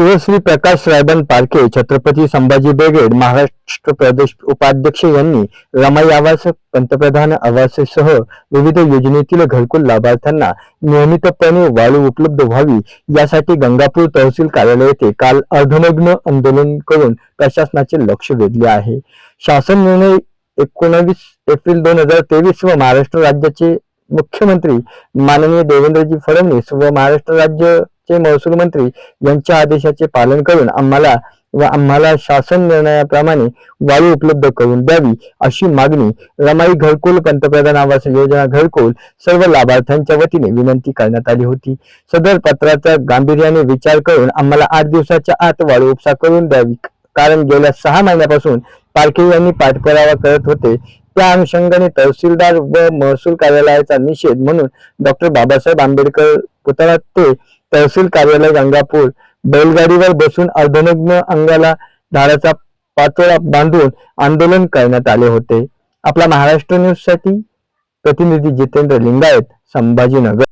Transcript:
Shri Prakash Rayban Parkhe Chhatrapati Sambhaji brigade Maharashtra प्रदेश उपाध्यक्ष यांनी रमाई आवास पंतप्रधान आवाससह विविध योजनेतील घरकुल लाभार्थ्यांना नियमितपणे वाळू उपलब्ध व्हावी यासाठी गंगापूर तहसील कार्यालय येथे काल अर्धनग्न आंदोलन करून प्रशासनाचे लक्ष वेधले आहे. शासन निर्णय एकोणावीस एप्रिल दोन हजार तेवीस व महाराष्ट्र राज्याचे मुख्यमंत्री माननीय देवेंद्रजी फडणवीस व महाराष्ट्र राज्य राज्याचे महसूल मंत्री यांच्या आदेशाचे पालन करून आम्हाला व आम्हाला शासन निर्णयाप्रमाणे वाळू उपलब्ध करून द्यावी अशी मागणी रमाई घरकुल पंतप्रधान आवास योजना घरकुल सर्व लाभार्थ्यांच्या वतीने विनंती करण्यात आली होती. सदर पत्राचा गांभीर्याने विचार करून आम्हाला आठ दिवसाच्या आत वाळू उपसा करून द्यावी. कारण गेल्या सहा महिन्यापासून पारखे यांनी पाठपुरावा करत होते. त्या अनुषंगाने तहसीलदार व महसूल कार्यालयाचा निषेध म्हणून डॉक्टर बाबासाहेब आंबेडकर पुतळा ते तहसील कार्यालय गंगापूर बैलगाडीवर बसून अर्धनग्न अंगाला धाराचा पाचोळा बांधून आंदोलन करण्यात आले होते. आपला महाराष्ट्र न्यूजसाठी प्रतिनिधी जितेंद्र लिंगायत संभाजीनगर.